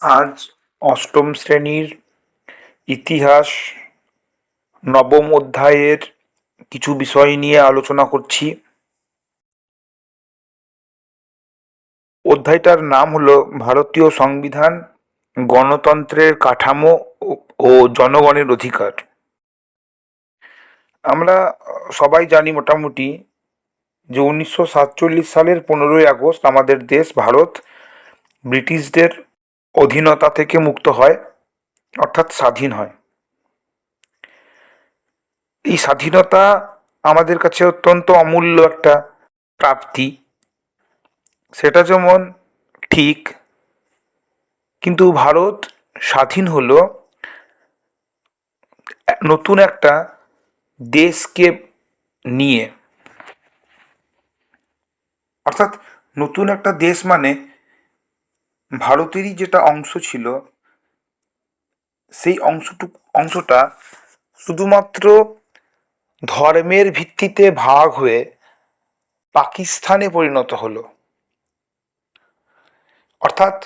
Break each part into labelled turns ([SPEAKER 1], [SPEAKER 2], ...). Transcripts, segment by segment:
[SPEAKER 1] আজ অষ্টম শ্রেণির ইতিহাস নবম অধ্যায়ের কিছু বিষয় নিয়ে আলোচনা করছি। অধ্যায়টার নাম হলো ভারতীয় সংবিধান, গণতন্ত্রের কাঠামো ও- জনগণের অধিকার। আমরা সবাই জানি মোটামুটি যে উনিশশো সাতচল্লিশ সালের পনেরোই আগস্ট আমাদের দেশ ভারত ব্রিটিশদের অধীনতা থেকে মুক্ত হয়, অর্থাৎ স্বাধীন হয়। এই স্বাধীনতা আমাদের কাছে অত্যন্ত অমূল্য একটা প্রাপ্তি। সেটা যেমন ঠিক, কিন্তু ভারত স্বাধীন হলো নতুন একটা দেশকে নিয়ে। অর্থাৎ নতুন একটা দেশ মানে ভারতেরই যেটা অংশ ছিল, সেই অংশটুকু, অংশটা শুধুমাত্র ধর্মের ভিত্তিতে ভাগ হয়ে পাকিস্তানে পরিণত হলো। অর্থাৎ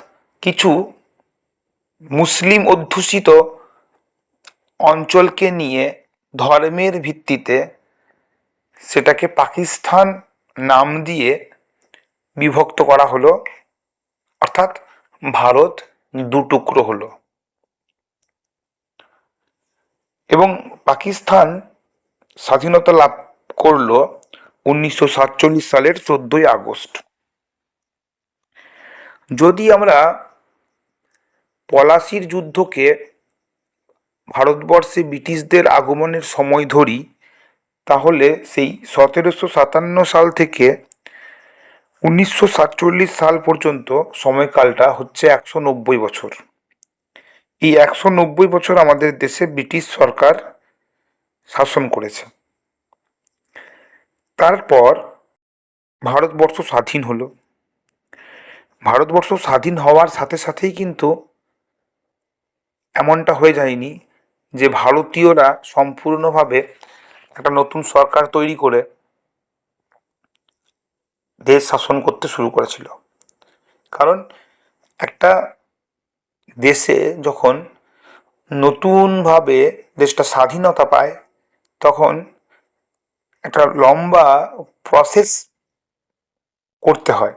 [SPEAKER 1] কিছু মুসলিম অধ্যুষিত অঞ্চলকে নিয়ে ধর্মের ভিত্তিতে সেটাকে পাকিস্তান নাম দিয়ে বিভক্ত করা হলো। অর্থাৎ ভারত দু টুকরো হলো। এবং পাকিস্তান স্বাধীনতা লাভ করল উনিশশো সাতচল্লিশ সালের চোদ্দই আগস্ট। যদি আমরা পলাশির যুদ্ধকে ভারতবর্ষে ব্রিটিশদের আগমনের সময় ধরি, তাহলে সেই সতেরোশো সাতান্ন সাল থেকে উনিশশো সাতচল্লিশ সাল পর্যন্ত সময়কালটা হচ্ছে একশো নব্বই বছর। এই একশো নব্বই বছর আমাদের দেশে ব্রিটিশ সরকার শাসন করেছে। তারপর ভারতবর্ষ স্বাধীন হলো। ভারতবর্ষ স্বাধীন হওয়ার সাথে সাথেই কিন্তু এমনটা হয়ে যায়নি যে ভারতীয়রা সম্পূর্ণভাবে একটা নতুন সরকার তৈরি করে দেশ শাসন করতে শুরু করেছিল। কারণ একটা দেশে যখন নতুনভাবে দেশটা স্বাধীনতা পায়, তখন একটা লম্বা প্রসেস করতে হয়।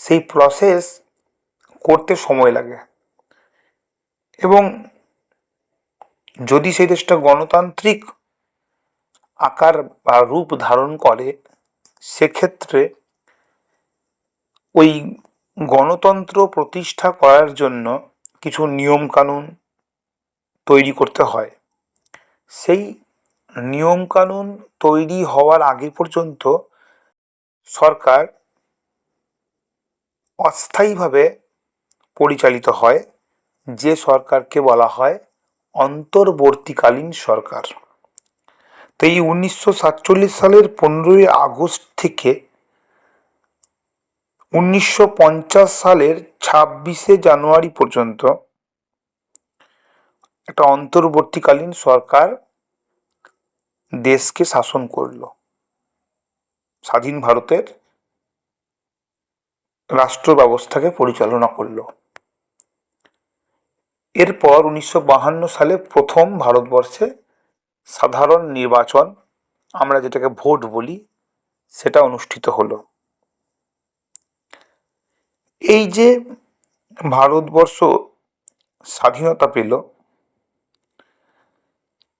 [SPEAKER 1] সেই প্রসেস করতে সময় লাগে। এবং যদি সেই দেশটা গণতান্ত্রিক আকার বা রূপ ধারণ করে, সেক্ষেত্রে ওই গণতন্ত্র প্রতিষ্ঠা করার জন্য কিছু নিয়মকানুন তৈরি করতে হয়। সেই নিয়মকানুন তৈরি হওয়ার আগে পর্যন্ত সরকার অস্থায়ীভাবে পরিচালিত হয়, যে সরকারকে বলা হয় অন্তর্বর্তীকালীন সরকার। তো এই উনিশশো সাতচল্লিশ সালের পনেরোই আগস্ট থেকে উনিশশো পঞ্চাশ সালের ছাব্বিশে জানুয়ারি পর্যন্ত একটা অন্তর্বর্তীকালীন সরকার দেশকে শাসন করল। স্বাধীন ভারতের রাষ্ট্র ব্যবস্থাকে পরিচালনা করল। এরপর উনিশশো সালে প্রথম ভারতবর্ষে সাধারণ নির্বাচন, আমরা যেটাকে ভোট বলি, সেটা অনুষ্ঠিত হলো। এই যে ভারতবর্ষ স্বাধীনতা পেল,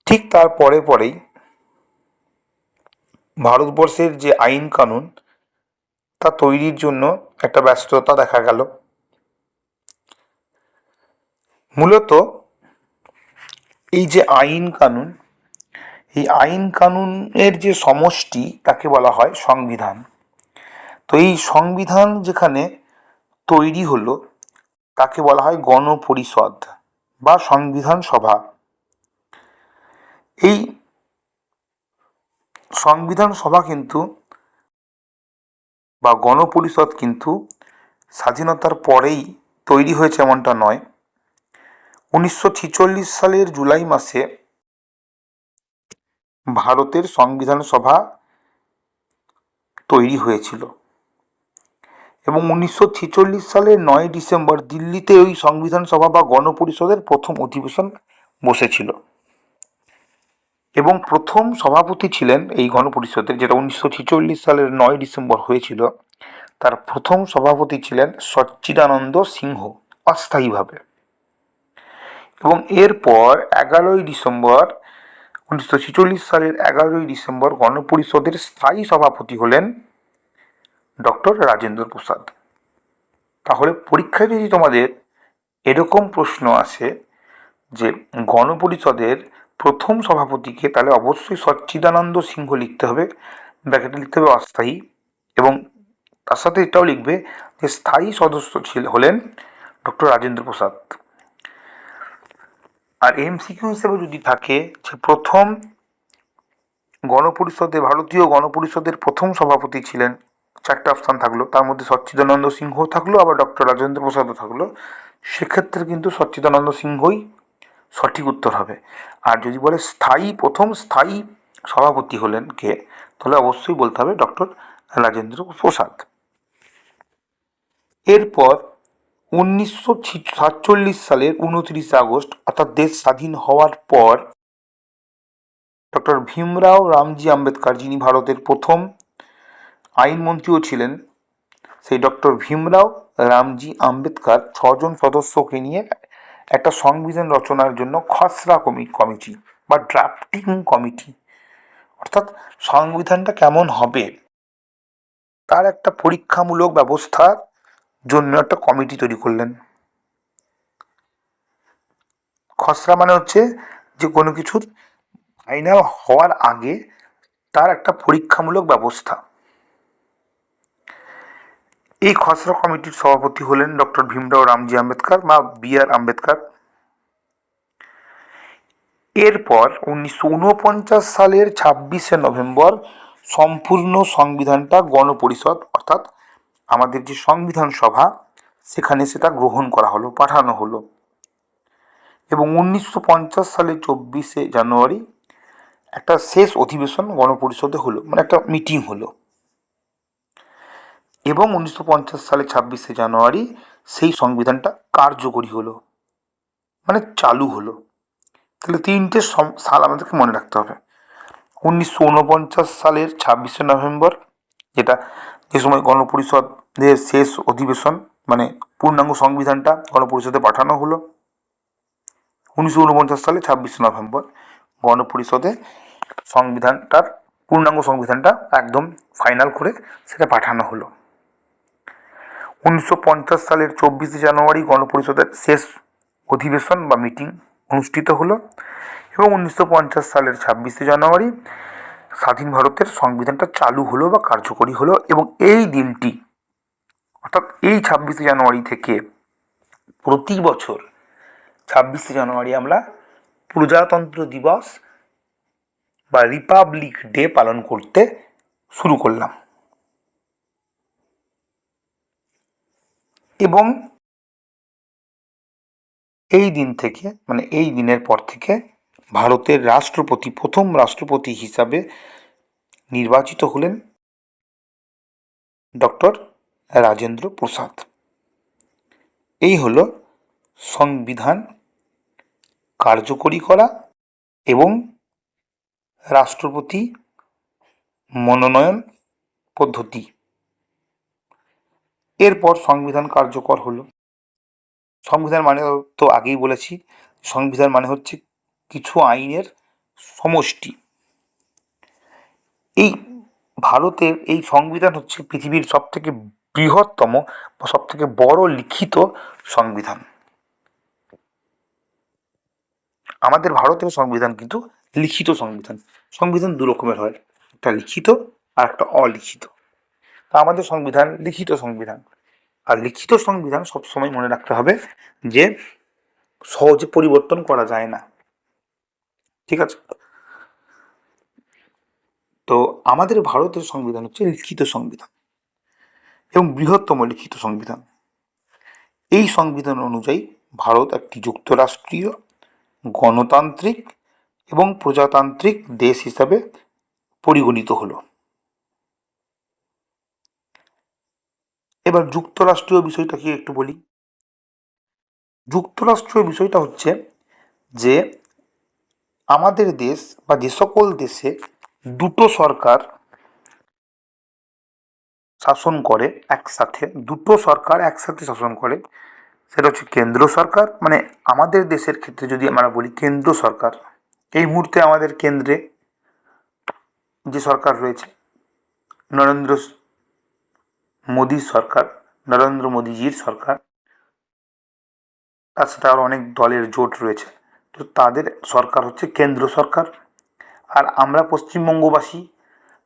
[SPEAKER 1] ঠিক তার পরে পরেই ভারতবর্ষের যে আইন কানুন, তা তৈরির জন্য একটা ব্যস্ততা দেখা গেল। মূলত এই যে আইন কানুন, এই আইন কানুনের যে সমষ্টি, তাকে বলা হয় সংবিধান। তো এই সংবিধান যেখানে তৈরি হলো, তাকে বলা হয় গণপরিষদ বা সংবিধান সভা। এই সংবিধান সভা কিন্তু বা গণপরিষদ কিন্তু স্বাধীনতার পরেই তৈরি হয়েছে এমনটা নয়। উনিশশো সালের জুলাই মাসে ভারতের সংবিধান সভা তৈরি হয়েছিল। এবং উনিশশো ছেচল্লিশ সালের নয় ডিসেম্বর দিল্লিতে ওই সংবিধান সভা বা গণপরিষদের প্রথম অধিবেশন বসেছিল। এবং প্রথম সভাপতি ছিলেন এই গণপরিষদের, যেটা উনিশশো ছেচল্লিশ সালের নয় ডিসেম্বর হয়েছিল, তার প্রথম সভাপতি ছিলেন সচ্চিদানন্দ সিংহ অস্থায়ীভাবে। এবং এরপর এগারোই ডিসেম্বর, উনিশশো ছেচল্লিশ সালের এগারোই ডিসেম্বর গণপরিষদের স্থায়ী সভাপতি হলেন ডক্টর রাজেন্দ্র প্রসাদ। তাহলে পরীক্ষায় যদি তোমাদের এরকম প্রশ্ন আসে যে গণপরিষদের প্রথম সভাপতিকে তাহলে অবশ্যই সচ্চিদানন্দ সিংহ লিখতে হবে, ব্র্যাকেটে লিখতে হবে অস্থায়ী এবং তার সাথে এটাও লিখবে যে স্থায়ী সদস্য ছিল হলেন ডক্টর রাজেন্দ্র প্রসাদ। আর এমসিকিউ হিসেবে যদি থাকে যে প্রথম গণপরিষদে, ভারতীয় গণপরিষদের প্রথম সভাপতি ছিলেন চারটে অপশান থাকল। তার মধ্যে সচ্চিদানন্দ সিংহ থাকল, আবার ডক্টর রাজেন্দ্র প্রসাদও থাকল। সেক্ষেত্রে কিন্তু সচ্চিদানন্দ সিংহই সঠিক উত্তর হবে। আর যদি বলে স্থায়ী, প্রথম স্থায়ী সভাপতি হলেন কে, তাহলে অবশ্যই বলতে হবে ডক্টর রাজেন্দ্র প্রসাদ। এরপর উনিশশো সাতচল্লিশ সালের উনত্রিশে আগস্ট, অর্থাৎ দেশ স্বাধীন হওয়ার পর ডক্টর ভীমরাও রামজি আম্বেদকর, যিনি ভারতের প্রথম আইনমন্ত্রীও ছিলেন সেই ডক্টর ভীমরাও রামজি আম্বেদকর ছজন সদস্যকে নিয়ে একটা সংবিধান রচনার জন্য খসড়া কমি, কমিটি বা ড্রাফটিং কমিটি। অর্থাৎ সংবিধানটা কেমন হবে? তার একটা পরীক্ষামূলক ব্যবস্থার জন্য একটা কমিটি তৈরি করলেন। খসড়া মানে হচ্ছে যে কোনো কিছুর ফাইনাল হওয়ার আগে তার একটা পরীক্ষামূলক ব্যবস্থা। এই খসড়া কমিটির সভাপতি হলেন ডক্টর ভীমরাও রামজি আম্বেদকর বা বি আর আম্বেদকর। এরপর উনিশশো উনপঞ্চাশ সালের ছাব্বিশে নভেম্বর সম্পূর্ণ সংবিধানটা গণপরিষদ, অর্থাৎ আমাদের যে সংবিধান সভা, সেখানে সেটা গ্রহণ করা হলো, পাঠানো হলো। এবং উনিশশো সালের চব্বিশে জানুয়ারি একটা শেষ অধিবেশন গণপরিষদে হলো মানে একটা মিটিং হলো। এবং উনিশশো পঞ্চাশ সালে ছাব্বিশে জানুয়ারি সেই সংবিধানটা কার্যকরী হলো। মানে চালু হলো। তাহলে তিনটে সাল আমাদেরকে মনে রাখতে হবে। উনিশশো উনপঞ্চাশ সালের ছাব্বিশে নভেম্বর, যেটা যে সময় গণপরিষদের শেষ অধিবেশন মানে পূর্ণাঙ্গ সংবিধানটা গণপরিষদে পাঠানো হলো। উনিশশো উনপঞ্চাশ সালে ছাব্বিশে নভেম্বর, গণপরিষদে সংবিধানটার, পূর্ণাঙ্গ সংবিধানটা একদম ফাইনাল করে সেটা পাঠানো হলো। উনিশশো পঞ্চাশ সালের চব্বিশে জানুয়ারি গণপরিষদের শেষ অধিবেশন বা মিটিং অনুষ্ঠিত হলো এবং উনিশশো পঞ্চাশ সালের ছাব্বিশে জানুয়ারি স্বাধীন ভারতের সংবিধানটা চালু হলো বা কার্যকরী হলো এবং এই দিনটি, অর্থাৎ এই ছাব্বিশে জানুয়ারি থেকে প্রতি বছর ছাব্বিশে জানুয়ারি আমরা প্রজাতন্ত্র দিবস বা রিপাবলিক ডে পালন করতে শুরু করলাম। এবং এই দিন থেকে মানে এই দিনের পর থেকে ভারতের রাষ্ট্রপতি, প্রথম রাষ্ট্রপতি হিসাবে নির্বাচিত হলেন ডক্টর রাজেন্দ্র প্রসাদ। এই হলো সংবিধান কার্যকরী করা এবং রাষ্ট্রপতি মনোনয়ন পদ্ধতি। এরপর সংবিধান কার্যকর হলো। সংবিধান মানে তো আগেই বলেছি, সংবিধান মানে হচ্ছে কিছু আইনের সমষ্টি। এই ভারতের এই সংবিধান হচ্ছে পৃথিবীর সবথেকে বৃহত্তম বা সবথেকে বড় লিখিত সংবিধান। আমাদের ভারতের সংবিধান কিন্তু লিখিত সংবিধান। সংবিধান দু রকমের হয়, একটা লিখিত আর একটা অলিখিত। তা আমাদের সংবিধান, লিখিত সংবিধান। আর লিখিত সংবিধান সবসময় মনে রাখতে হবে যে সহজে পরিবর্তন করা যায় না। ঠিক আছে? তো আমাদের ভারতের সংবিধান হচ্ছে লিখিত সংবিধান এবং বৃহত্তম লিখিত সংবিধান। এই সংবিধান অনুযায়ী ভারত একটি যুক্তরাষ্ট্রীয়, গণতান্ত্রিক এবং প্রজাতান্ত্রিক দেশ হিসাবে পরিগণিত হলো। এবার যুক্তরাষ্ট্রীয় বিষয়টা কি একটু বলি। যুক্তরাষ্ট্রীয় বিষয়টা হচ্ছে যে আমাদের দেশ বা যে সকল দেশে দুটো সরকার শাসন করে একসাথে, দুটো সরকার একসাথে শাসন করে। সেটা হচ্ছে কেন্দ্র সরকার মানে আমাদের দেশের ক্ষেত্রে যদি আমরা বলি কেন্দ্র সরকার, এই মুহূর্তে আমাদের কেন্দ্রে যে সরকার রয়েছে, নরেন্দ্র মোদী সরকার, নরেন্দ্র মোদীজির সরকার, তার সাথে আরও অনেক দলের জোট রয়েছে। তো তাদের সরকার হচ্ছে কেন্দ্র সরকার। আর আমরা পশ্চিমবঙ্গবাসী,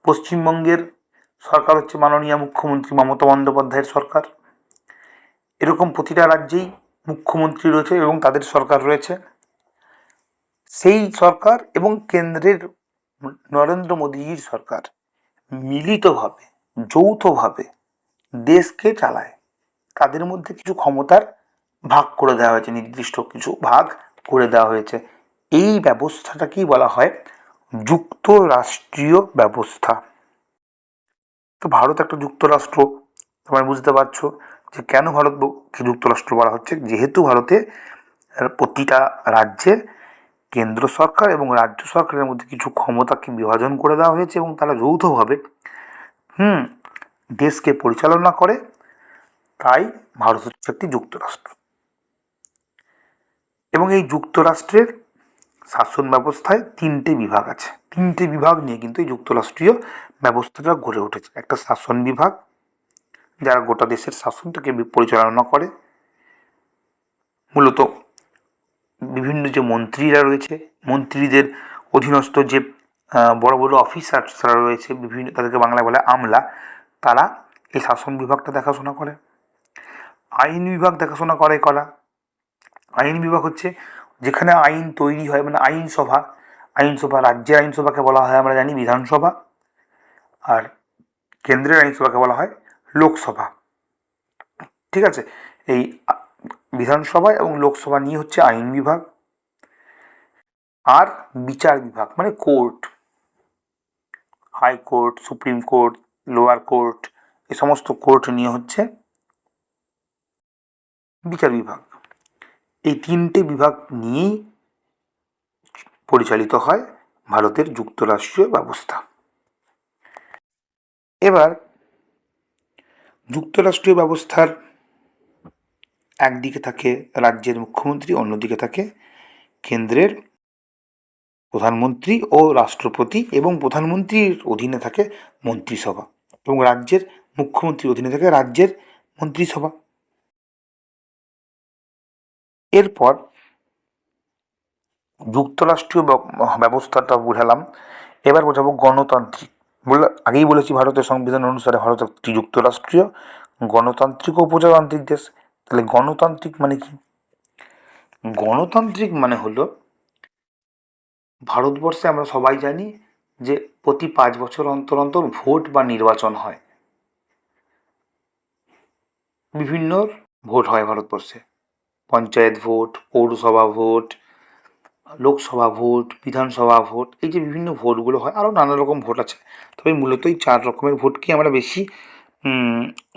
[SPEAKER 1] পশ্চিমবঙ্গের সরকার হচ্ছে মাননীয় মুখ্যমন্ত্রী মমতা বন্দ্যোপাধ্যায়ের সরকার। এরকম প্রতিটা রাজ্যেই মুখ্যমন্ত্রী রয়েছে এবং তাদের সরকার রয়েছে। সেই সরকার এবং কেন্দ্রের নরেন্দ্র মোদীজির সরকার মিলিতভাবে, যৌথভাবে দেশকে চালায়। তাদের মধ্যে কিছু ক্ষমতার ভাগ করে দেওয়া হয়েছে, নির্দিষ্ট কিছু ভাগ করে দেওয়া হয়েছে। এই ব্যবস্থাটাকেই বলা হয় যুক্তরাষ্ট্রীয় ব্যবস্থা। তো ভারত একটা যুক্তরাষ্ট্র, তোমরা বুঝতে পারছ যে কেন ভারতকে যুক্তরাষ্ট্র বলা হচ্ছে? যেহেতু ভারতে প্রতিটা রাজ্যে কেন্দ্র সরকার এবং রাজ্য সরকারের মধ্যে কিছু ক্ষমতাকে বিভাজন করে দেওয়া হয়েছে এবং তারা যৌথভাবে, হুম দেশকে পরিচালনা করে, তাই ভারত হচ্ছে একটি যুক্তরাষ্ট্র। এবং এই যুক্তরাষ্ট্রের শাসন ব্যবস্থায় তিনটে বিভাগ আছে। তিনটে বিভাগ নিয়ে কিন্তু এই যুক্তরাষ্ট্রীয় ব্যবস্থাটা গড়ে উঠেছে। একটা শাসন বিভাগ, যারা গোটা দেশের শাসনটাকে পরিচালনা করে। মূলত বিভিন্ন যে মন্ত্রীরা রয়েছে, মন্ত্রীদের অধীনস্থ যে বড় বড় অফিসার্সরা রয়েছে, বিভিন্ন, তাদেরকে বাংলায় বলে আমলা তারা এই শাসন বিভাগটা দেখাশোনা করে। আইন বিভাগ দেখাশোনা করে করা আইন বিভাগ হচ্ছে যেখানে আইন তৈরি হয় মানে আইনসভা আইনসভা রাজ্যের আইনসভাকে বলা হয়, আমরা জানি বিধানসভা। আর কেন্দ্রের আইনসভাকে বলা হয় লোকসভা। ঠিক আছে? এই বিধানসভা এবং লোকসভা নিয়ে হচ্ছে আইন বিভাগ। আর বিচার বিভাগ মানে court. High court, supreme court lower court এ সমস্ত কোর্ট নিয়ে হচ্ছে বিচার বিভাগ। এই তিনটে বিভাগ নিয়েই পরিচালিত হয় ভারতের যুক্তরাষ্ট্রীয় ব্যবস্থা। এবার যুক্তরাষ্ট্রীয় ব্যবস্থার একদিকে থাকে রাজ্যের মুখ্যমন্ত্রী, অন্যদিকে থাকে কেন্দ্রের প্রধানমন্ত্রী ও রাষ্ট্রপতি এবং প্রধানমন্ত্রীর অধীনে থাকে মন্ত্রিসভা। এবং রাজ্যের মুখ্যমন্ত্রীর অধীনে থাকে রাজ্যের মন্ত্রিসভা। এরপর যুক্তরাষ্ট্রীয় ব্যবস্থাটা বুঝালাম। এবার বোঝাবো গণতান্ত্রিক। বলে, আগেই বলেছি ভারতের সংবিধান অনুসারে ভারত একটি যুক্তরাষ্ট্রীয় গণতান্ত্রিক ও প্রজাতান্ত্রিক দেশ। তাহলে গণতান্ত্রিক মানে কি? গণতান্ত্রিক মানে হলো ভারতবর্ষে আমরা সবাই জানি যে প্রতি পাঁচ বছর অন্তর অন্তর ভোট বা নির্বাচন হয়। বিভিন্ন ভোট হয় ভারতবর্ষে। পঞ্চায়েত ভোট, পৌরসভা vote, Lok Sabha vote, Vidhan Sabha vote, এই যে বিভিন্ন ভোটগুলো হয়, আরও নানা রকম ভোট আছে। তবে মূলত এই চার রকমের ভোটকে আমরা বেশি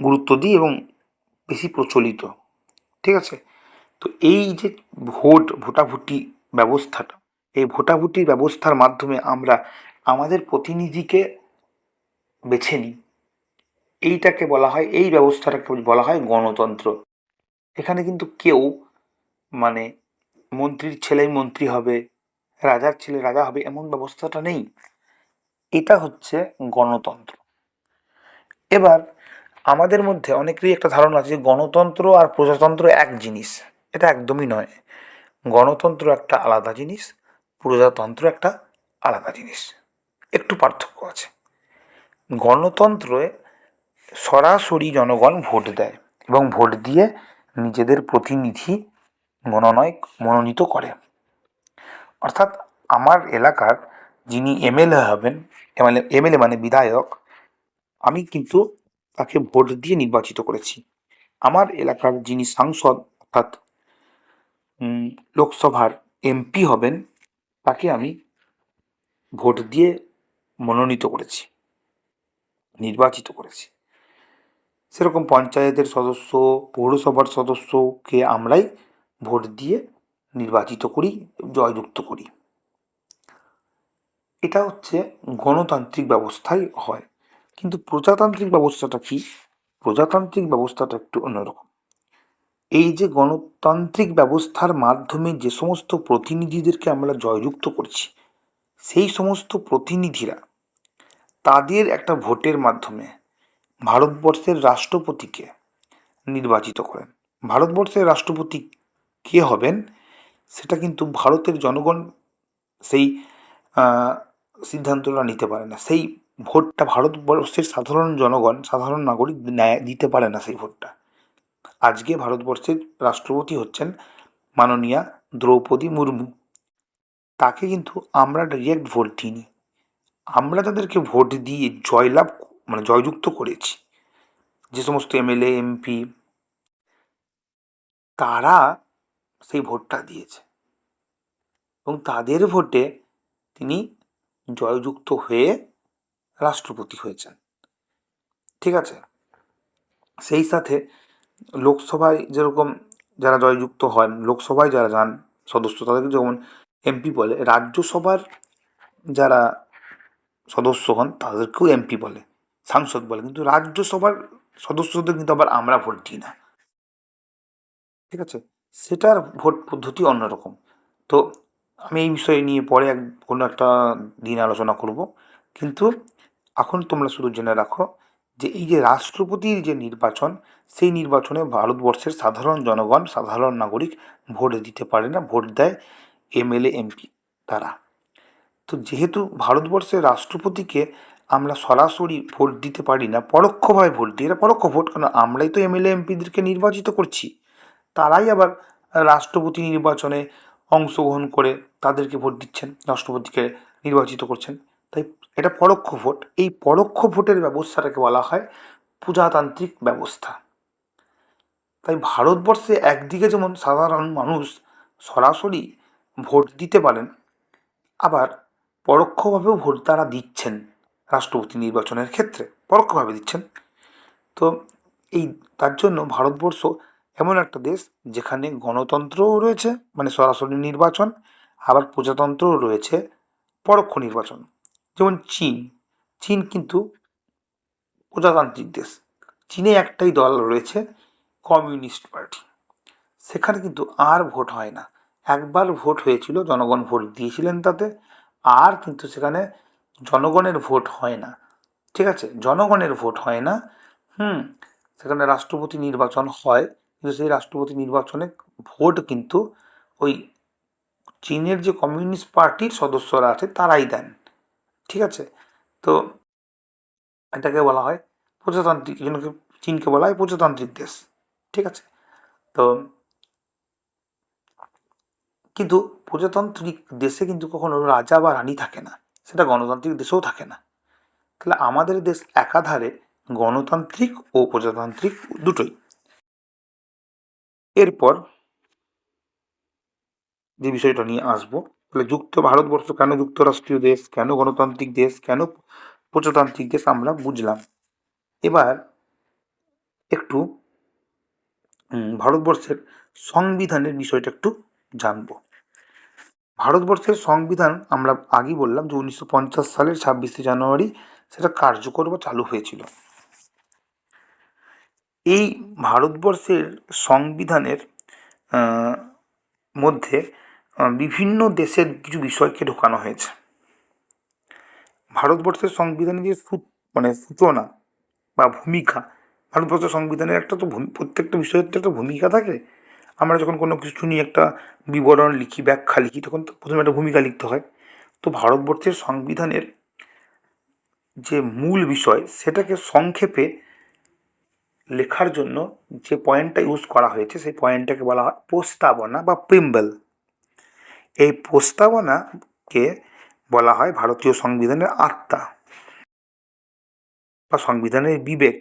[SPEAKER 1] গুরুত্ব দিই এবং বেশি প্রচলিত। ঠিক আছে? তো এই যে ভোট, ভোটাভুটি ব্যবস্থাটা, এই ভোটাভুটির ব্যবস্থার মাধ্যমে আমরা আমাদের প্রতিনিধিকে বেছে নিই। এইটাকে বলা হয়, এই ব্যবস্থাটাকে বলা হয় গণতন্ত্র। এখানে কিন্তু কেউ মানে মন্ত্রীর ছেলেই মন্ত্রী হবে, রাজার ছেলে রাজা হবে এমন ব্যবস্থাটা নেই। এটা হচ্ছে গণতন্ত্র। এবার আমাদের মধ্যে অনেকেরই একটা ধারণা আছে যে গণতন্ত্র আর প্রজাতন্ত্র এক জিনিস। এটা একদমই নয়। গণতন্ত্র একটা আলাদা জিনিস, প্রজাতন্ত্র একটা আলাদা জিনিস। একটু পার্থক্য আছে। গণতন্ত্রে সরাসরি জনগণ ভোট দেয় এবং ভোট দিয়ে নিজেদের প্রতিনিধি মনোনয়, মনোনীত করে। অর্থাৎ আমার এলাকার যিনি এমএলএ হবেন, এমএলএ এমএলএ মানে বিধায়ক, আমি কিন্তু তাকে ভোট দিয়ে নির্বাচিত করেছি। আমার এলাকার যিনি সাংসদ, অর্থাৎ লোকসভার এমপি হবেন, তাকে আমি ভোট দিয়ে মনোনীত করেছি, নির্বাচিত করেছি। সেরকম পঞ্চায়েতের সদস্য, পৌরসভার সদস্যকে আমরাই ভোট দিয়ে নির্বাচিত করি, জয়যুক্ত করি। এটা হচ্ছে গণতান্ত্রিক ব্যবস্থায় হয়। কিন্তু প্রজাতান্ত্রিক ব্যবস্থাটা কি? প্রজাতান্ত্রিক ব্যবস্থাটা একটু অন্যরকম। এই যে গণতান্ত্রিক ব্যবস্থার মাধ্যমে যে সমস্ত প্রতিনিধিদেরকে আমরা জয়যুক্ত করছি সেই সমস্ত প্রতিনিধিরা তাদের একটা ভোটের মাধ্যমে ভারতবর্ষের রাষ্ট্রপতিকে নির্বাচিত করেন। ভারতবর্ষের রাষ্ট্রপতি কে হবেন সেটা কিন্তু ভারতের জনগণ সেই সিদ্ধান্তটা নিতে পারে না। সেই ভোটটা ভারতবর্ষের সাধারণ জনগণ, সাধারণ নাগরিক দিতে পারে না সেই ভোটটা। আজকে ভারতবর্ষের রাষ্ট্রপতি হচ্ছেন মাননীয়া দ্রৌপদী মুর্মু। তাকে কিন্তু আমরা ডিরেক্ট ভোট দিইনি। আমরা তাদেরকে ভোট দিয়ে জয়লাভ মানে জয়যুক্ত করেছি। যে সমস্ত এমএলএ, এমপি, তারা সেই ভোটটা দিয়েছে। এবং তাদের ভোটে তিনি জয়যুক্ত হয়ে রাষ্ট্রপতি হয়েছেন। ঠিক আছে? সেই সাথে লোকসভায় যেরকম যারা জয়যুক্ত হন, লোকসভায় যারা যান সদস্য, তাদেরকে যেমন এমপি বলে। রাজ্যসভার যারা সদস্য হন, তাদেরকেও এমপি বলে, সাংসদ বলে। কিন্তু রাজ্যসভার সদস্যদের কিন্তু আবার আমরা ভোট দিই না। ঠিক আছে? সেটার ভোট পদ্ধতি অন্যরকম। তো আমি এই বিষয়ে নিয়ে পরে এক, কোনো একটা দিন আলোচনা করব। কিন্তু এখন তোমরা শুধু জেনে রাখো যে এই যে রাষ্ট্রপতির যে নির্বাচন, সেই নির্বাচনে ভারতবর্ষের সাধারণ জনগণ, সাধারণ নাগরিক ভোট দিতে পারে না, ভোট দেয়। এমএলএ, এমপি তারা। তো যেহেতু ভারতবর্ষের রাষ্ট্রপতিকে আমরা সরাসরি ভোট দিতে পারি না, পরোক্ষভাবে ভোট দিই, এটা পরোক্ষ ভোট কারণ আমরাই তো এমএলএ, এমপিদেরকে নির্বাচিত করছি। তারাই আবার রাষ্ট্রপতি নির্বাচনে অংশগ্রহণ করে তাদেরকে ভোট দিচ্ছেন, রাষ্ট্রপতিকে নির্বাচিত করছেন। তাই এটা পরোক্ষ ভোট। এই পরোক্ষ ভোটের ব্যবস্থাটাকে বলা হয় প্রজাতান্ত্রিক ব্যবস্থা। তাই ভারতবর্ষে একদিকে যেমন সাধারণ মানুষ সরাসরি ভোট দিতে পারেন। আবার পরোক্ষভাবেও ভোট তারা দিচ্ছেন রাষ্ট্রপতি নির্বাচনের ক্ষেত্রে, পরোক্ষভাবে দিচ্ছেন। তো এই, তার জন্য ভারতবর্ষ এমন একটা দেশ যেখানে গণতন্ত্রও রয়েছে মানে সরাসরি নির্বাচন, আবার প্রজাতন্ত্রও রয়েছে, পরোক্ষ নির্বাচন। যেমন চীন চীন কিন্তু প্রজাতান্ত্রিক দেশ। চীনে একটাই দল রয়েছে কমিউনিস্ট পার্টি। সেখানে কিন্তু আর ভোট হয় না। একবার ভোট হয়েছিল, জনগণ ভোট দিয়েছিলেন তাতে, আর কিন্তু সেখানে জনগণের ভোট হয় না। ঠিক আছে? জনগণের ভোট হয় না। হুম, সেখানে রাষ্ট্রপতি নির্বাচন হয়, কিন্তু সেই রাষ্ট্রপতি নির্বাচনে ভোট কিন্তু ওই চীনের যে কমিউনিস্ট পার্টির সদস্যরা আছে, তারাই দেন। ঠিক আছে? তো এটাকে বলা হয় প্রজাতান্ত্রিক চীনকে বলা হয় প্রজাতান্ত্রিক দেশ। ঠিক আছে? তো কিন্তু প্রজাতান্ত্রিক দেশে কিন্তু কখনো রাজা বা রানী থাকে না। সেটা গণতান্ত্রিক দেশেও থাকে না। তাহলে আমাদের দেশ একাধারে গণতান্ত্রিক ও প্রজাতান্ত্রিক দুটোই। এরপর যে বিষয়টা নিয়ে আসব, তাহলে যুক্ত ভারতবর্ষ কেন যুক্তরাষ্ট্রীয় দেশ, কেন গণতান্ত্রিক দেশ, কেন প্রজাতান্ত্রিক দেশ আমরা বুঝলাম। এবার একটু ভারতবর্ষের সংবিধানের বিষয়টা একটু জানব। ভারতবর্ষের সংবিধান আমরা আগেই বললাম যে উনিশশো পঞ্চাশ সালের ছাব্বিশে জানুয়ারি সেটা কার্যকর বা চালু হয়েছিল। এই ভারতবর্ষের সংবিধানের মধ্যে বিভিন্ন দেশের কিছু বিষয়কে ঢোকানো হয়েছে। ভারতবর্ষের সংবিধানের যে মানে সূচনা বা ভূমিকা, ভারতবর্ষের সংবিধানের একটা তো প্রত্যেকটা বিষয়ের তো একটা ভূমিকা থাকে। আমরা যখন কোনো কিছু নিয়ে একটা বিবরণ লিখি, ব্যাখ্যা লিখি, তখন তো প্রথমে একটা ভূমিকা লিখতে হয়। তো ভারতবর্ষের সংবিধানের যে মূল বিষয়, সেটাকে সংক্ষেপে লেখার জন্য যে পয়েন্টটা ইউজ করা হয়েছে, সেই পয়েন্টটাকে বলা হয় প্রস্তাবনা বা প্রিম্বল। এই প্রস্তাবনাকে বলা হয় ভারতীয় সংবিধানের আত্মা বা সংবিধানের বিবেক।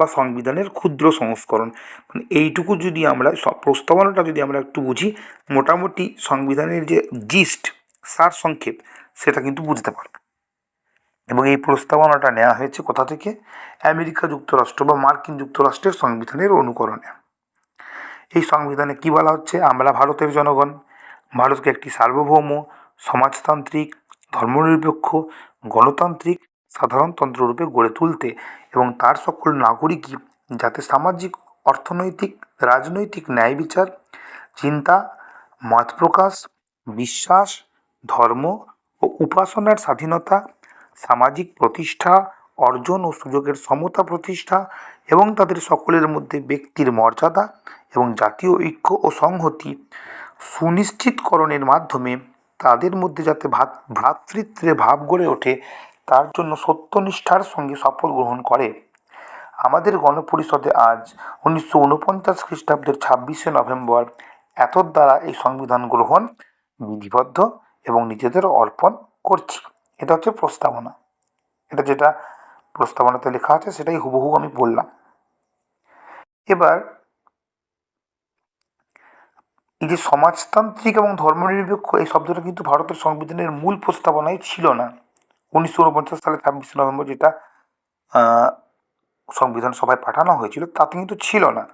[SPEAKER 1] বা সংবিধানের ক্ষুদ্র সংস্করণ। মানে এইটুকু যদি আমরা প্রস্তাবনাটা যদি আমরা একটু বুঝি, মোটামুটি সংবিধানের যে জিস্ট, সার সংক্ষেপ, সেটা কিন্তু বুঝতে পারব। এবং এই প্রস্তাবনাটা নেওয়া হয়েছে কোথা থেকে? আমেরিকা যুক্তরাষ্ট্র বা মার্কিন যুক্তরাষ্ট্রের সংবিধানের অনুকরণে। এই সংবিধানে কি বলা হচ্ছে? আমরা ভারতের জনগণ, ভারতকে একটি সার্বভৌম, সমাজতান্ত্রিক, ধর্মনিরপেক্ষ, গণতান্ত্রিক সাধারণতন্ত্র রূপে গড়ে তুলতে এবং তার সকল নাগরিকই যাতে সামাজিক, অর্থনৈতিক, রাজনৈতিক ন্যায় বিচার, চিন্তা, মত প্রকাশ, বিশ্বাস, ধর্ম ও উপাসনার স্বাধীনতা, সামাজিক প্রতিষ্ঠা, অর্জন ও সুযোগের সমতা প্রতিষ্ঠা এবং তাদের সকলের মধ্যে ব্যক্তির মর্যাদা এবং জাতীয় ঐক্য ও সংহতি সুনিশ্চিতকরণের মাধ্যমে তাদের মধ্যে যাতে ভাত, ভ্রাতৃত্বের ভাব গড়ে ওঠে তার জন্য সত্যনিষ্ঠার সঙ্গে শপথ গ্রহণ করে। আমাদের গণপরিষদে আজ উনিশশো উনপঞ্চাশ খ্রিস্টাব্দের ছাব্বিশে নভেম্বর এত দ্বারা এই সংবিধান গ্রহণ বিধিবদ্ধ এবং নিজেদের অর্পণ করছি। এটা হচ্ছে প্রস্তাবনা। এটা যেটা প্রস্তাবনাতে লেখা আছে সেটাই হুবহু আমি বললাম। এবার এই যে সমাজতান্ত্রিক এবং ধর্মনিরপেক্ষ এই শব্দটা কিন্তু ভারতের সংবিধানের মূল প্রস্তাবনায় ছিল না। উনিশশো উনপঞ্চাশ সালে ছাব্বিশে নভেম্বর যেটা সংবিধান সভায় পাঠানো হয়েছিল, তাতে কিন্তু ছিল না।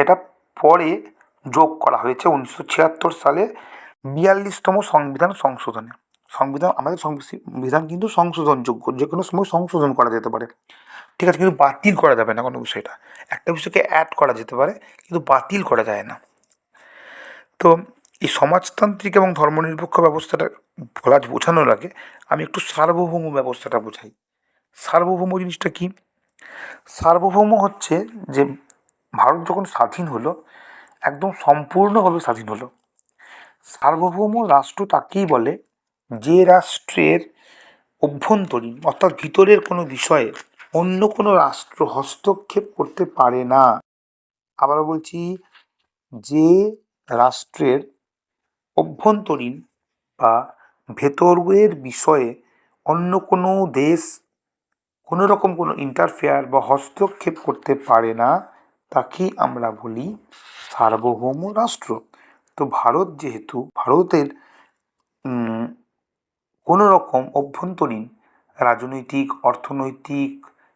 [SPEAKER 1] এটা পরে যোগ করা হয়েছে উনিশশো ছিয়াত্তর সালে বিয়াল্লিশতম সংবিধান সংশোধনে। সংবিধান, আমাদের সংবিধান কিন্তু সংশোধনযোগ্য যে কোনো সময় সংশোধন করা যেতে পারে। ঠিক আছে, কিন্তু বাতিল করা যাবে না কোনো বিষয়টা। একটা বিষয়কে অ্যাড করা যেতে পারে, কিন্তু বাতিল করা যায় না। তো এই সমাজতান্ত্রিক এবং ধর্মনিরপেক্ষ ব্যবস্থাটা বলা বোঝানোর আগে আমি একটু সার্বভৌম ব্যবস্থাটা বোঝাই। সার্বভৌম জিনিসটা কি? সার্বভৌম হচ্ছে যে ভারত যখন স্বাধীন হলো, একদম সম্পূর্ণভাবে স্বাধীন হলো। সার্বভৌম রাষ্ট্র তাকেই বলে যে রাষ্ট্রের অভ্যন্তরীণ অর্থাৎ ভিতরের কোনো বিষয়ে অন্য কোনো রাষ্ট্র হস্তক্ষেপ করতে পারে না। আবারও বলছি, যে রাষ্ট্রের অভ্যন্তরীণ বা ভেতরের বিষয়ে অন্য কোনো দেশ কোনো রকম কোনো ইন্টারফেয়ার বা হস্তক্ষেপ করতে পারে না তাকেই আমরা বলি সার্বভৌম রাষ্ট্র। তো ভারত যেহেতু ভারতের কোনো রকম অভ্যন্তরীণ রাজনৈতিক, অর্থনৈতিক,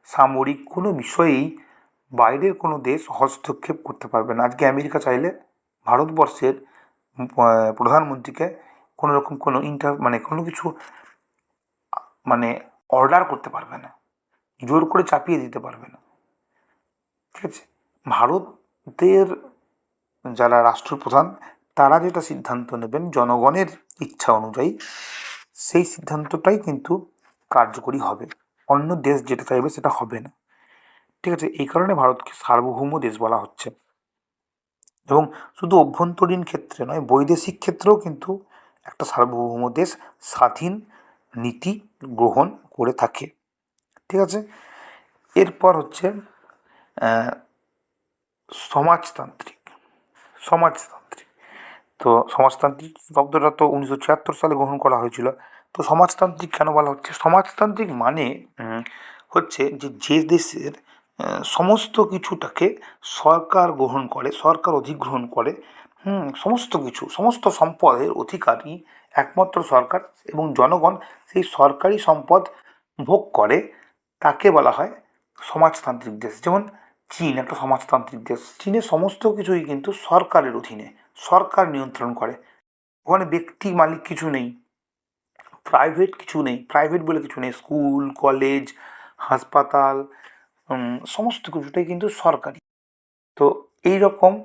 [SPEAKER 1] সামরিক কোনো বিষয়েই বাইরের কোনো দেশ হস্তক্ষেপ করতে পারবে না। আজকে আমেরিকা চাইলে ভারতবর্ষের প্রধানমন্ত্রীকে কোনো রকম কোনো ইন্টার মানে কোনো কিছু মানে অর্ডার করতে পারবে না। জোর করে চাপিয়ে দিতে পারবে না। ঠিক আছে? ভারতের যারা রাষ্ট্রপ্রধান, তারা যেটা সিদ্ধান্ত নেবেন জনগণের ইচ্ছা অনুযায়ী, সেই সিদ্ধান্তটাই কিন্তু কার্যকরী হবে। অন্য দেশ যেটা চাইবে সেটা হবে না। ঠিক আছে? এই কারণে ভারতকে সার্বভৌম দেশ বলা হচ্ছে। এবং শুধু অভ্যন্তরীণ ক্ষেত্রে নয়, বৈদেশিক ক্ষেত্রেও কিন্তু একটা সার্বভৌম দেশ স্বাধীন নীতি গ্রহণ করে থাকে। ঠিক আছে? এরপর হচ্ছে সমাজতান্ত্রিক সমাজতান্ত্রিক। তো সমাজতান্ত্রিক শব্দটা তো উনিশশো ছিয়াত্তর সালে গ্রহণ করা হয়েছিল। তো সমাজতান্ত্রিক কেন বলা হচ্ছে? সমাজতান্ত্রিক মানে হচ্ছে যে যে দেশের সমস্ত কিছুটাকে সরকার গ্রহণ করে, সরকার অধিগ্রহণ করে। হুম, সমস্ত কিছু, সমস্ত সম্পদের অধিকারী একমাত্র সরকার এবং জনগণ সেই সরকারি সম্পদ ভোগ করে, তাকে বলা হয় সমাজতান্ত্রিক দেশ। যেমন চীন, একটা সমাজতান্ত্রিক দেশ। চীনের সমস্ত কিছুই কিন্তু সরকারের অধীনে, সরকার নিয়ন্ত্রণ করে। ওখানে ব্যক্তি মালিক কিছু নেই প্রাইভেট কিছু নেই প্রাইভেট বলে কিছু নেই। স্কুল কলেজ হাসপাতাল সমস্ত কিছুটাই কিন্তু সরকারি। তো এই রকম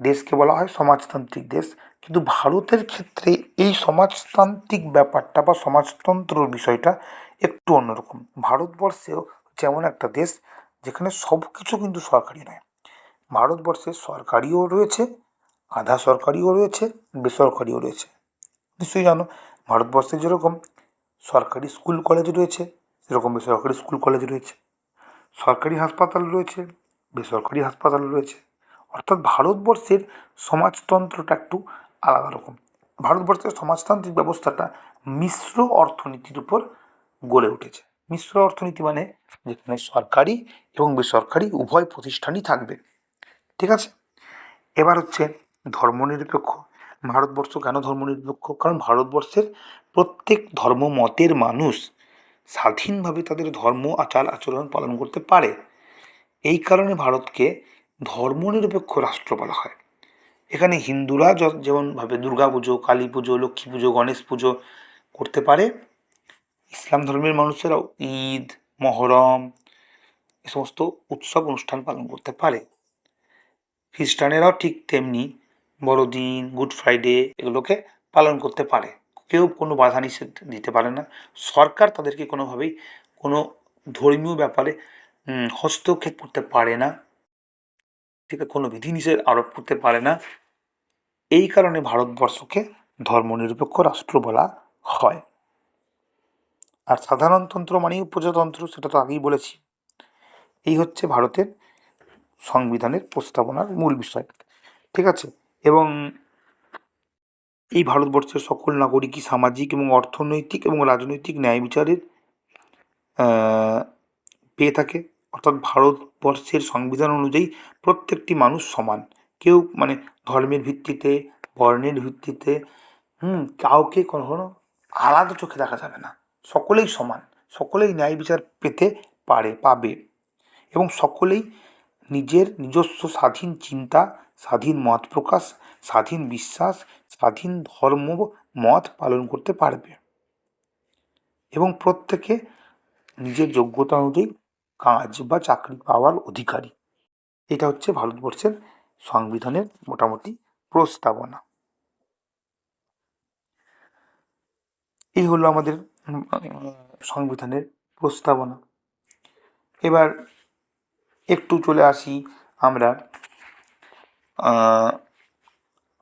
[SPEAKER 1] দেশকে বলা হয় সমাজতান্ত্রিক দেশ। কিন্তু ভারতের ক্ষেত্রে এই সমাজতান্ত্রিক ব্যাপারটা বা সমাজতন্ত্র বিষয়টা একটু অন্যরকম। ভারতবর্ষেও যেমন একটা দেশ যেখানে সব কিছু কিন্তু সরকারি নয়। ভারতবর্ষে সরকারিও রয়েছে, আধা সরকারিও রয়েছে, বেসরকারিও রয়েছে। নিশ্চয়ই জানো, ভারতবর্ষে যেরকম সরকারি স্কুল কলেজ রয়েছে, সেরকম বেসরকারি স্কুল কলেজ রয়েছে। সরকারি হাসপাতাল রয়েছে, বেসরকারি হাসপাতাল রয়েছে। অর্থাৎ ভারতবর্ষের সমাজতন্ত্রটা একটু আলাদা রকম। ভারতবর্ষের সমাজতান্ত্রিক ব্যবস্থাটা মিশ্র অর্থনীতির উপর গড়ে উঠেছে। মিশ্র অর্থনীতি মানে যেখানে সরকারি এবং বেসরকারি উভয় প্রতিষ্ঠানই থাকবে। ঠিক আছে? এবার হচ্ছে ধর্মনিরপেক্ষ। ভারতবর্ষ কেন ধর্মনিরপেক্ষ? কারণ ভারতবর্ষের প্রত্যেক ধর্মমতের মানুষ স্বাধীনভাবে তাদের ধর্ম, আচার, আচরণ পালন করতে পারে। এই কারণে ভারতকে ধর্মনিরপেক্ষ রাষ্ট্র বলা হয়। এখানে হিন্দুরা যেমনভাবে দুর্গা পুজো কালী পুজো লক্ষ্মী পুজো গণেশ পুজো করতে পারে। ইসলাম ধর্মের মানুষেরাও ঈদ, মহরম, এ সমস্ত উৎসব, অনুষ্ঠান পালন করতে পারে। খ্রিস্টানেরাও ঠিক তেমনি বড়দিন, গুড ফ্রাইডে এগুলোকে পালন করতে পারে। কেউ কোনো বাধা নিষেধ দিতে পারে না। সরকার তাদেরকে কোনোভাবেই কোনো ধর্মীয় ব্যাপারে হস্তক্ষেপ করতে পারে না। ঠিক কোনো বিধিনিষেধ আরোপ করতে পারে না। এই কারণে ভারতবর্ষকে ধর্মনিরপেক্ষ রাষ্ট্র বলা হয়। আর সাধারণতন্ত্র মানেই প্রজাতন্ত্র, সেটা তো আগেই বলেছি। এই হচ্ছে ভারতের সংবিধানের প্রস্তাবনার মূল বিষয়। ঠিক আছে? এবং এই ভারতবর্ষের সকল নাগরিকই সামাজিক এবং অর্থনৈতিক এবং রাজনৈতিক ন্যায় বিচারের পেয়ে থাকে? অর্থাৎ ভারতবর্ষের সংবিধান অনুযায়ী প্রত্যেকটি মানুষ সমান। কেউ মানে ধর্মের ভিত্তিতে, বর্ণের ভিত্তিতে, হুম, কাউকে কখনো আলাদা চোখে দেখা যাবে না। সকলেই সমান। সকলেই ন্যায় বিচার পেতে পারে, পাবে। এবং সকলেই নিজের নিজস্ব স্বাধীন চিন্তা স্বাধীন মত প্রকাশ, স্বাধীন বিশ্বাস, স্বাধীন ধর্ম মত পালন করতে পারবে। এবং প্রত্যেকে নিজের যোগ্যতা অনুযায়ী কাজ বা চাকরি পাওয়ার অধিকারী। এটা হচ্ছে ভারতবর্ষের সংবিধানের মোটামুটি প্রস্তাবনা। এই হলো আমাদের সংবিধানের প্রস্তাবনা। এবার একটু চলে আসি আমরা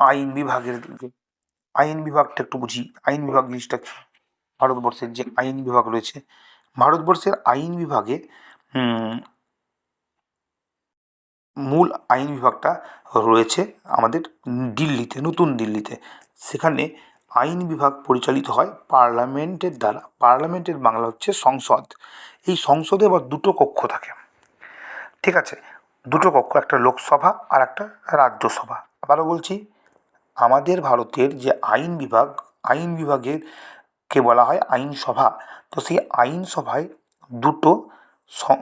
[SPEAKER 1] আইন বিভাগের যে আইন বিভাগটা একটু বুঝি। আইন বিভাগ জিনিসটা কি? ভারতবর্ষের যে আইন বিভাগ রয়েছে, ভারতবর্ষের আইন বিভাগে মূল আইন বিভাগটা রয়েছে আমাদের দিল্লিতে, নতুন দিল্লিতে। সেখানে আইন বিভাগ পরিচালিত হয় পার্লামেন্টের দ্বারা। পার্লামেন্টের বাংলা হচ্ছে সংসদ। এই সংসদে আবার দুটো কক্ষ থাকে। ঠিক আছে? দুটো কক্ষ, একটা লোকসভা আর একটা রাজ্যসভা। আবারও বলছি, আমাদের ভারতের যে আইন বিভাগ, আইন বিভাগের কে বলা হয়? আইনসভা। তো সেই আইনসভায় দুটো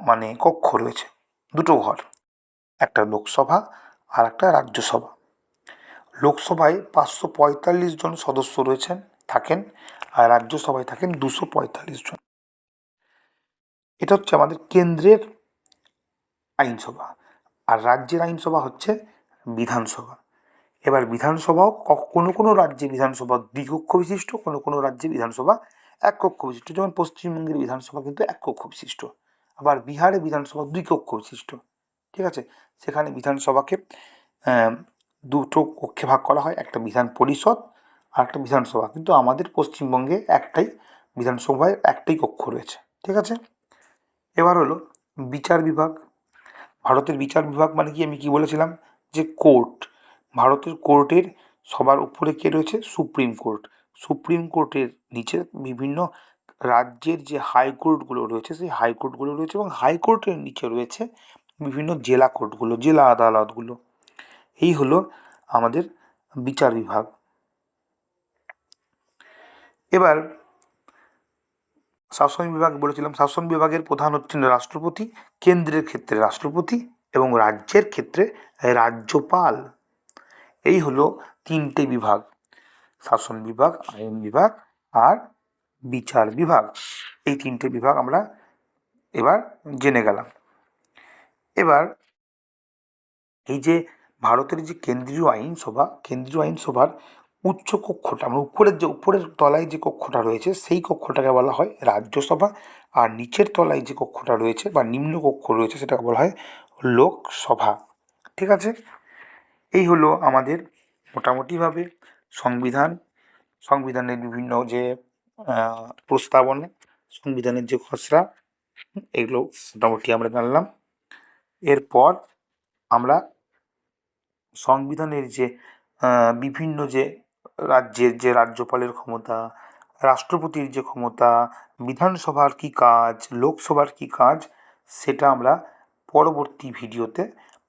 [SPEAKER 1] মানে কক্ষ রয়েছে, দুটো ঘর, একটা লোকসভা আর একটা রাজ্যসভা। লোকসভায় পাঁচশো পঁয়তাল্লিশ জন সদস্য রয়েছেন, থাকেন, আর রাজ্যসভায় থাকেন দুশো পঁয়তাল্লিশ জন। এটা হচ্ছে আমাদের কেন্দ্রের আইনসভা। আর রাজ্যের আইনসভা হচ্ছে বিধানসভা। এবার বিধানসভাও কোনো কোনো রাজ্যে বিধানসভা দ্বিকক্ষ বিশিষ্ট, কোনো কোনো রাজ্যে বিধানসভা এক কক্ষ বিশিষ্ট। যেমন পশ্চিমবঙ্গের বিধানসভা কিন্তু এক কক্ষ বিশিষ্ট। আবার বিহারে বিধানসভা দুই কক্ষ বিশিষ্ট। ঠিক আছে? সেখানে বিধানসভাকে দুটো কক্ষে ভাগ করা হয়। একটা বিধান পরিষদ আর একটা বিধানসভা। কিন্তু আমাদের পশ্চিমবঙ্গে একটাই বিধানসভায় একটাই কক্ষ রয়েছে। ঠিক আছে? এবার হলো বিচার বিভাগ। ভারতের বিচার বিভাগ মানে কি? আমি কি বলেছিলাম? যে কোর্ট। ভারতের কোর্টের সবার উপরে কে রয়েছে? Supreme court. সুপ্রিম কোর্টের নিচে বিভিন্ন রাজ্যের যে হাইকোর্টগুলো রয়েছে, সেই হাইকোর্টগুলো রয়েছে এবং হাইকোর্টের নিচে রয়েছে বিভিন্ন জেলা কোর্টগুলো, জেলা আদালতগুলো। এই হলো আমাদের বিচার বিভাগ। এবার শাসন বিভাগ বলেছিলাম, শাসন বিভাগের প্রধান হচ্ছেন রাষ্ট্রপতি, কেন্দ্রের ক্ষেত্রে রাষ্ট্রপতি এবং রাজ্যের ক্ষেত্রে রাজ্যপাল। এই হলো তিনটে বিভাগ, শাসন বিভাগ, আইন বিভাগ আর বিচার বিভাগ। এই তিনটে বিভাগ আমরা এবার জেনে গেলাম। এবার এই যে ভারতের যে কেন্দ্রীয় আইনসভা, কেন্দ্রীয় আইনসভার উচ্চ কক্ষটা মানে উপরের যে, উপরের তলায় যে কক্ষটা রয়েছে, সেই কক্ষটাকে বলা হয় রাজ্যসভা। আর নিচের তলায় যে কক্ষটা রয়েছে বা নিম্ন কক্ষ রয়েছে, সেটাকে বলা হয় লোকসভা। ঠিক আছে? এই হলো আমাদের মোটামুটিভাবে সংবিধান। সংবিধানের বিভিন্ন যে প্রস্তাবনা, সংবিধানের যে খসড়া, এগুলো মোটামুটি আমরা জানলাম। এরপর আমরা সংবিধানের যে বিভিন্ন যে রাজ্যের যে রাজ্যপালের ক্ষমতা, রাষ্ট্রপতির যে ক্ষমতা, বিধানসভার কী কাজ, লোকসভার কী কাজ, সেটা আমরা পরবর্তী ভিডিওতে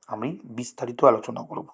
[SPEAKER 1] আমি বিস্তারিত আলোচনা করব।